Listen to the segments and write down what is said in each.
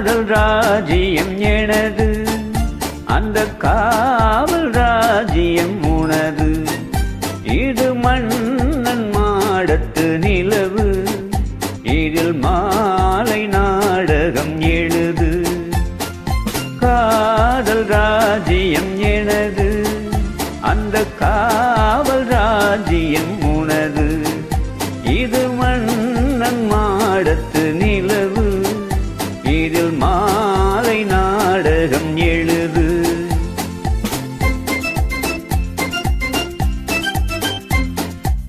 காதல் ராஜ்யம் எனது. அந்த காவல் ராஜ்யம் உனது. இது மன்னன் மாடத்து நிலவு. இதில் மாலை நாடகம் எழுது. காதல் ராஜ்யம் எனது. அந்த காவல் ராஜ்யம்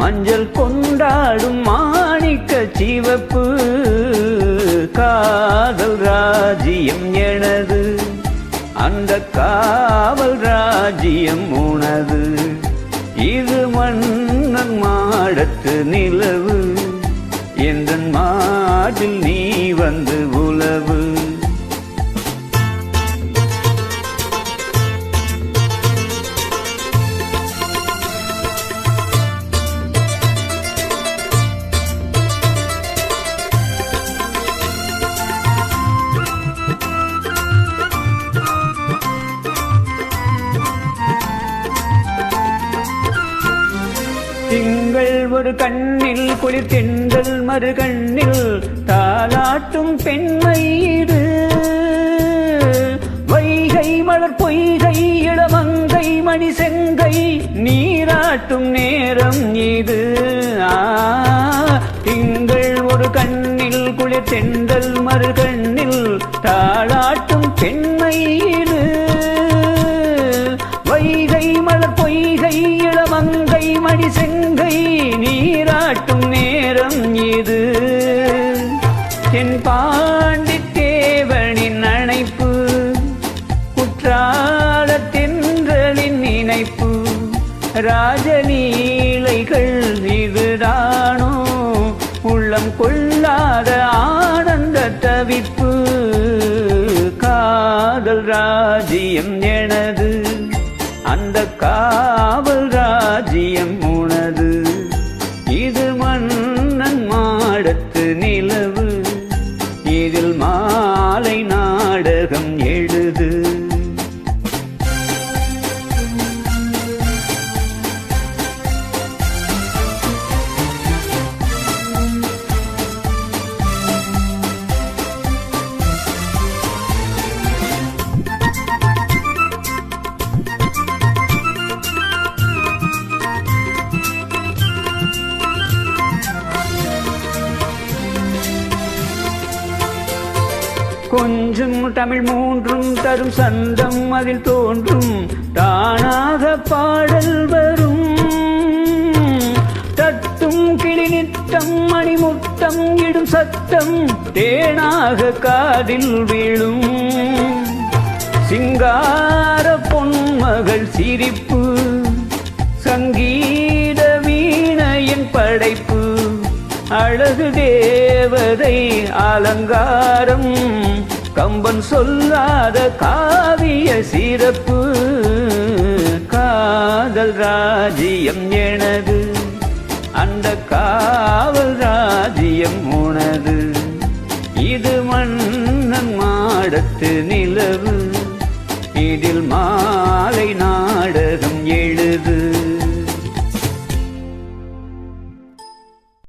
மஞ்சள் கொண்டாடும் மாணிக்க சிவப்பு காதல் ராஜ்யம் எனது. அந்த காவல் ராஜ்யம் உனது. இது மன்னன் மாடத்து நிலவு. எந்த மாடில் நீ வந்து உலவு. திங்கள் ஒரு கண்ணில் குளிர் தென்றல் மறு கண்ணில் தாலாட்டும் பெண்மயிறு வைகை மலர் பொய்கை இளமங்கை மணி செங்கை நீராட்டும் நேரம் இது. திங்கள் ஒரு கண்ணில் குளிர் தென்றல் மறு கண்ணில் தாளாட்டும் பெண்மயிறு இது. என் பாண்டி தேவனின் அணைப்பு குற்றால தென்றலின் இணைப்பு ராஜலீலைகள் இதுதானோ? உள்ளம் கொள்ளாத ஆனந்த தவிப்பு காதல் ராஜ்யம் எனது. அந்த காவல் ராஜ்யம் மாடத்து கொஞ்சம் தமிழ் மூன்றும் தரும் சந்தம் அதில் தோன்றும். தானாக பாடல் வரும். தத்தும் கிளி நித்தம் மணிமுட்டம் இடும் சத்தம் தேனாக காதில் விழும். சிங்கார பொன்மகள் சிரிப்பு. அழகு தேவதை அலங்காரம். கம்பன் சொல்லாத காவிய சிறப்பு. காதல் ராஜ்யம் எனது. அந்த காவல் ராஜ்யம் உனது. இது மன்னன் மாடத்து நிலவு. இதில் மாலை நாடகம் எழுது.